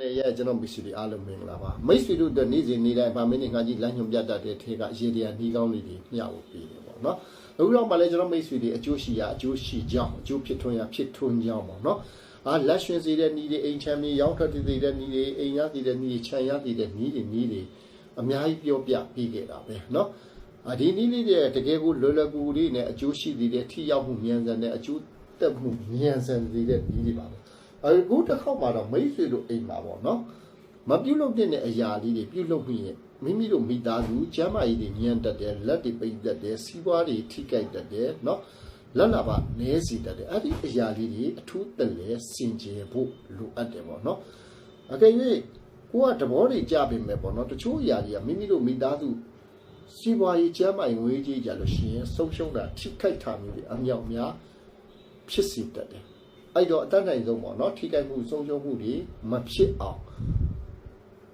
နေ့ရဲ့ကျွန်တော်မိတ်ဆွေတွေအားလုံးမင်္ဂလာပါမိတ်ဆွေတို့အတွက်နေ့စဉ်နေ့တိုင်းဗာမင်းနေငါကြီးလမ်းညွှန်ပြတတ်တဲ့ထဲကရေတရားနှီးကောင်းလေးတွေမျှဝေပေးတယ်ပေါ့နော်အခုတော့မှလည်းကျွန်တော်မိတ်ဆွေတွေအကျိုးရှိရာအကျိုးရှိကြောင်းအကျိုးဖြစ်ထွန်းရာဖြစ်ထွန်းကြောင်းပေါ့နော်အာလက်ရွှင်စေတဲ့ဤတွေအိမ်ချမ်းမြေရောင်းထွက်တည်တဲ့ဤတွေအိမ်ရတည်တဲ့ဤတွေခြံရတည်တဲ့ဤတွေဤတွေအများကြီးပြောပြပြီးခဲ့တာပဲနော်အဒီနည်းလေးတွေတကယ်ကိုလွယ်လွယ်ကူကူလေးနဲ့အကျိုးရှိသေးတဲ့ထိရောက်မှုမြန်ဆန်တဲ့အကျိုးတက်မှုမြန်ဆန်သေးတဲ့ဤတွေပါပဲ အခုတစ်ခေါက်မှာတော့မိတ်ဆွေတို့အိမ်မှာပေါ့နော်မပြုတ်လို့တဲ့အရာလေးတွေပြုတ်လို့ပြီးရင်မိမိတို့မိသားစုကျမ်းမာရေးတွေညံ့တက်တယ်လက်တွေပိတ်တက်တယ်စီးပွားတွေထိကြိုက်တက်တယ်နော်လက်လာပါနဲစီတက်တယ်အဲ့ဒီအရာလေးတွေအထူးတလဲစင်ကြယ်ဖို့လိုအပ်တယ်ပေါ့နော်အကယ်၍ကိုကတဘောတွေကြပြင်မဲ့ပေါ့နော်တချို့အရာတွေကမိမိတို့မိသားစုစီးပွားရေးကျမ်းမာရေးငွေကြေးကြလို့ရှိရင်ဆုံးရှုံးတာထိခိုက်တာမျိုးတွေအမြောက်များဖြစ်စေတတ်တယ် အဲ့တော့အတတ်နိုင်ဆုံးပေါ့နော်ထိခိုက်မှုဆုံးရှုံးမှုတွေမဖြစ်အောင်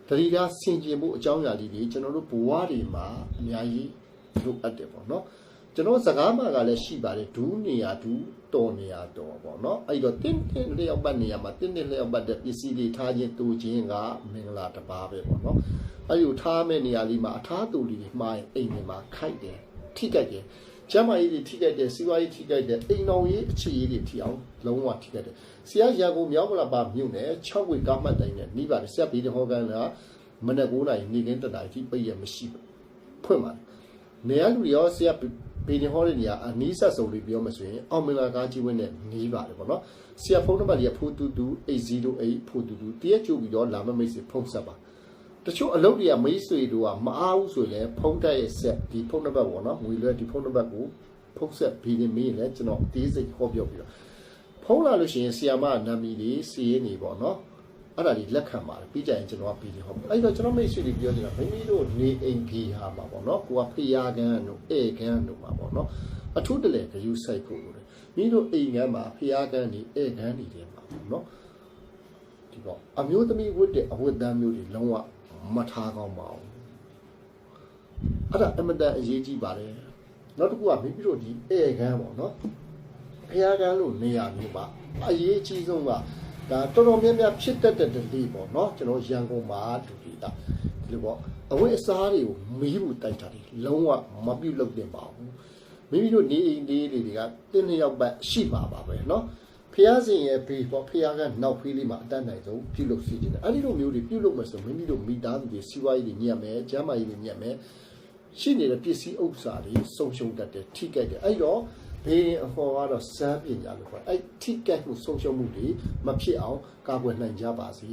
တတိယဆင်ခြင်မှုအကြောင်းအရာလေးတွေကျွန်တော်တို့ဘဝတွေမှာအများကြီးလိုအပ်တယ်ပေါ့နော်ကျွန်တော်စကားမှာကလည်းရှိပါတယ်ဒူးနေရဒူးတော်နေရတော်ပေါ့နော်အဲ့တော့တင်းတင်းလျောက်ပတ်နေရမှာတင်းတင်းလျောက်ပတ်တဲ့ပစ္စည်းတွေထားခြင်းတူခြင်းကမင်္ဂလာတစ်ပါးပဲပေါ့နော်အဲ့ဒီထားမဲ့နေရာလေးမှာအထားတူလေးတွေမှားရင်အိမ်တွေမှာခိုက်တယ်ထိကြိုက်တယ် ကျမ်းမာရေးတွေထိကြိုက်တယ်စီးပွားရေးထိကြိုက်တယ်အိမ်တော်ရေးအခြေရေးတွေထိအောင်လုံးဝထိကြိုက်တယ်ဆရာရန်ကုန်မြောက်မလာပါမြို့နယ်6ဝေကားမှတ်တိုင်းနဲ့နှီးပါတယ်ဆရာဘီဒဟောကန်ကမနက်9:00နာရီနေကင်းတနာရီပိတ်ရမရှိဘူးဖွင့်ပါတယ်နေရာလူတွေရောဆရာဘီဒဟောတဲ့နေရာအနီးဆက်ဆုံးလေးပြောမှဆိုရင်အောင်မင်္ဂလာကားကြီးဝင်းနဲ့နှီးပါတယ်ပေါ့နော်ဆရာဖုန်းနံပါတ်ကြီးဖိုးတူတူ808ဖိုးတူတူတရက်ကြိုပြီးတော့လာမမိတ်စီဖုန်းဆက်ပါ တချို့အလုပ်တွေကမိတ်ဆွေတို့ကမအားဘူးဆိုရင်လည်းဖုန်းတက်ရဲ့ဆက်ဒီဖုန်းနံပါတ်ပေါ့နော်ငွေလွှဲဒီဖုန်းနံပါတ်ကိုဖုန်းဆက်ပြီးနေမင်းလည်းကျွန်တော်အသေးစိတ်ဟောပြောပြီးတော့ဖုန်းလာလို့ရှိရင်ဆီယာမနာမည်လေးစီးရင်နေပေါ့နော်အဲ့ဒါကြီးလက်ခံပါတယ်ပြီးကြရင်ကျွန်တော်ကပြီးတယ်ဟောအဲ့တော့ကျွန်တော်မိတ်ဆွေတွေပြောနေတာမိမိတို့နေအိမ်ကြီးဟာမှာပေါ့နော်ကိုကဖေယာကန်းတို့ဧကန်းတို့မှာပေါ့နော်အထူးတလဲဂယူဆိုင်ဖို့လို့မိတို့အိမ်ကန်းမှာဖေယာကန်းဒီဧကန်းဒီတွေမှာပေါ့နော် ဒီပေါ့အမျိုးသမီးဝတ်တဲ့အဝတ်တန်းမျိုးတွေလုံးဝမထားကောင်းပါဘူးအဲ့ဒါအမတန်အရေးကြီးပါတယ်နောက်တစ်ခုကမိမိတို့ဒီဧကန်းပေါ့နော်ဖျားကန်းလို့နေရာမျိုးပါအရေးအကြီးဆုံးကဒါတော်တော်များများဖြစ်တတ်တဲ့တလေးပေါ့နော်ကျွန်တော်ရန်ကုန်မှာဒူဒီတာဒီလိုပေါ့အဝတ်အစားတွေကိုမီးဘူးတိုက်တာတွေလုံးဝမပြုတ်လုပ်တင်ပါဘူးမိမိတို့နေအိမ်လေးတွေကတင်းနှစ်ယောက်ပတ်ရှိပါပါပဲနော် ဖျားစင်ရဲ့ဘေးပေါ့ဖျားကနောက်ဖေးလေးမှာအတတ်နိုင်ဆုံးပြုတ်လုပ်စီခြင်းတယ်အဲ့ဒီလိုမျိုးတွေပြုတ်လုပ်မယ်ဆိုမိမိတို့မိသားစုတွေစီးပွားရေးတွေညံ့မယ်ကျန်းမာရေးတွေညံ့မယ်ရှိနေတဲ့ပစ္စည်းဥစ္စာတွေဆုံးရှုံးတတ်တယ်ထိကြိုက်တယ်အဲ့တော့ဘေးအဖော်ကတော့စမ်းပညာလို့ခေါ်အဲ့ထိကြိုက်မှုဆုံးရှုံးမှုတွေမဖြစ်အောင်ကာကွယ်နိုင်ကြပါစေ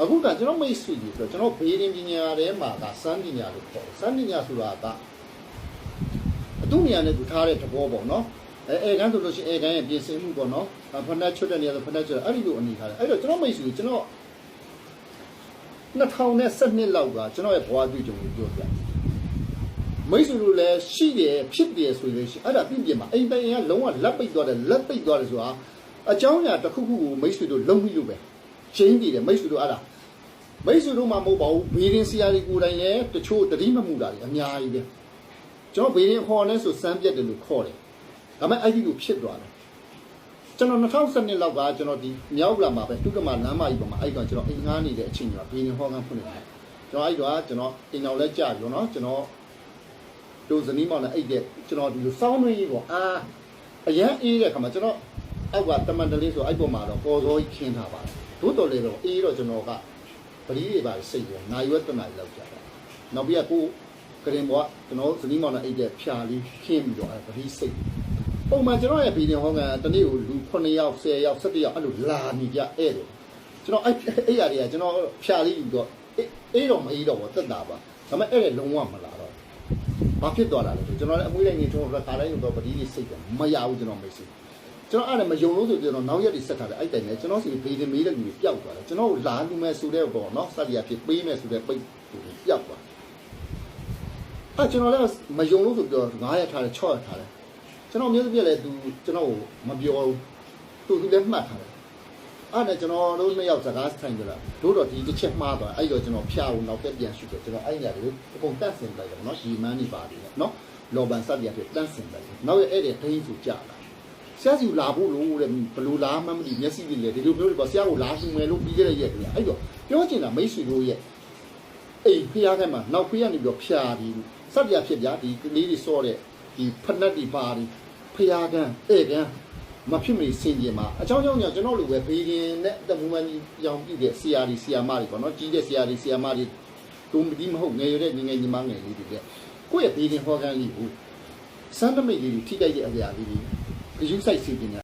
အခုကကျွန်တော်မိတ်ဆွေတွေဆိုကျွန်တော်ဘေးရင်ပညာထဲမှာကစမ်းပညာလို့ခေါ်တယ်စမ်းပညာဆိုတာကအတုဉာဏ်နဲ့သူထားတဲ့သဘောပေါ့နော် အဲအဲကန်းဆိုလို့ရှိရင်အဲကန်းရဲ့ပြင်ဆင်မှုပေါ့နော်ဖက်နှက်ချွတ်တဲ့နေရာဆိုဖက်နှက်ချွတ်အဲ့ဒီလိုအနေထားတယ်အဲ့တော့ကျွန်တော်မိတ်ဆွေကျွန်တော်2012လောက်ကကျွန်တော်ရဲ့ဘဝတွေ့ကြုံကိုပြောပြမိတ်ဆွေတို့လည်းရှိတယ်ဖြစ်တယ်ဆိုရင်ရှိအဲ့ဒါပြည့်ပြည့်မှာအိမ်ပိုင်ကလုံးဝလက်ပိတ်သွားတယ်လက်ပိတ်သွားတယ်ဆိုတာအကြောင်းအရာတစ်ခုခုကိုမိတ်ဆွေတို့လုံးပြီးလို့ပဲရှင်းပြီးတယ်မိတ်ဆွေတို့အဲ့ဒါမိတ်ဆွေတို့မှမဟုတ်ပါဘူးဘေးရင်ဆရာတွေကိုယ်တိုင်လည်းတချို့တတိမမှုတာတွေအများကြီးပဲကျွန်တော်ဘေးရင်ခေါ်နေဆိုစမ်းပြက်တယ်လို့ခေါ်တယ် ဒါပေမဲ့အဲ့ဒီလိုဖြစ်သွားတယ်ကျွန်တော်2012လောက်ကကျွန်တော်ဒီမြောက်လာမှာပဲတုကမလမ်းမကြီးပေါ်မှာအဲ့တော့ကျွန်တော်အိမ်ငားနေတဲ့အချိန်ကဘေးရင်ဟောကန်းဖွင့်နေတယ်ကျွန်တော်အဲ့တော့ကျွန်တော်အိမ်အောင်လဲကြာပြီနော်ကျွန်တော်တို့ဇနီးမောင်နဲ့အိတ်တဲ့ကျွန်တော်ဒီလိုစောင်းနှင်းကြီးပေါ့အာအရန်အေးတဲ့ခါမှာကျွန်တော်အောက်ကတမန်တလေးဆိုအဲ့ပေါ်မှာတော့ပေါ်စောကြီးခင်းထားပါတယ်တို့တော်လေတော့အေးတော့ကျွန်တော်ကပရိတွေပါစိတ်တယ်နိုင်ရွက်တနားလောက်ကြတာနောက်ပြီးကကိုကရင်ဘွားကျွန်တော်ဇနီးမောင်နဲ့အိတ်တဲ့ဖြာလေးခင်းပြီးတော့အဲ့ပရိစိတ် ပုံမှန်ကျွန်တော်ရဲ့ဗီဒီယိုဟောကန်တနေ့ကိုလူ9ယောက်10ယောက်17ယောက်အဲ့လိုလာနေကြဧည့်တယ်ကျွန်တော်အဲ့အဲ့ຢာတွေကကျွန်တော်ဖြာလေးယူတော့အေးတော့မအေးတော့ဘူးတက်တာပါဒါပေမဲ့အဲ့ဒါလုံးဝမလာတော့ဘာဖြစ်သွားတာလဲဆိုကျွန်တော်လည်းအမွေးလိုက်နေထုံးတော့ခါတိုင်းတော့ပတိတွေစိတ်တယ်မရဘူးကျွန်တော်မိတ်ဆွေကျွန်တော်အဲ့ဒါမယုံလို့ဆိုကျွန်တော်နောက်ရက်တွေဆက်ထားတယ်အဲ့တိုင်နဲ့ကျွန်တော်စီဘေးတင်မေးတဲ့လူတွေပျောက်သွားတယ်ကျွန်တော်လာလူမဲ့ဆိုတဲ့ပေါ့နော်စက်ရဖြစ်ပေးမယ်ဆိုတဲ့ပိတ်ပျောက်သွားအဲ့ကျွန်တော်လည်းမယုံလို့ဆိုပြော9ရက်ထားတယ်6ရက်ထားတယ် ကျွန်တော်မျိုးစပြက်လည်းသူကျွန်တော်မပြောဘူးသူသူလည်းမှတ်ထားတယ်အဲ့ဒါကျွန်တော်တို့နှစ်ယောက်စကားဆိုင်ကြလားတို့တော့ဒီတစ်ချက်မှားသွားအဲ့တော့ကျွန်တော်ဖျားအောင်နောက်တက်ပြန်ရှုတယ်ကျွန်တော်အဲ့ညာတွေကိုအကုန်တတ်ဆင်လိုက်တယ်နော်ရီမန်းနေပါတယ်နော်လော်ဘန်စက်ရဖြစ်တတ်ဆင်လိုက်တယ်နောက်ရအဲ့ဒီဒိန်းစုကြလာစဆရာစီကိုလာဖို့လို့တဲ့ဘလို့လာမှမသိမျက်စိတွေလေဒီလိုမျိုးတွေပေါ့ဆရာကိုလာလှူမယ်လို့ပြီးခဲ့တဲ့ရက်ကြီးအဲ့တော့ပြောချင်တာမိတ်ဆွေတို့ရဲ့အိမ်ဖျားခိုင်းမှာနောက်ဖေးကနေပြီးတော့ဖျားပြီးစက်ပြဖြစ်ပြဒီကလေးတွေစောတဲ့ ဒီဖက်နက်တွေပါဒီဖျားကန်ဧကန်မဖြစ်မနေစင်ကြင်မှာအချောင်းချောင်းညာကျွန်တော်လိုပဲဘေးရင်နဲ့တမူမန်ကြီးရောင်ပြည့်တဲ့ဆရာဒီဆရာမတွေပေါ့နော်ကြီးတဲ့ဆရာဒီဆရာမတွေတုံးမဒီမဟုတ်ငယ်ရတဲ့ငငယ်ညီမငယ်လေးတွေကကိုယ့်ရဲ့ဘေးရင်ဟောကန်လေးကိုစမ်းတမိတ်လေးတွေထိတိုက်တဲ့အရာလေးတွေဂရုစိုက်စီပင်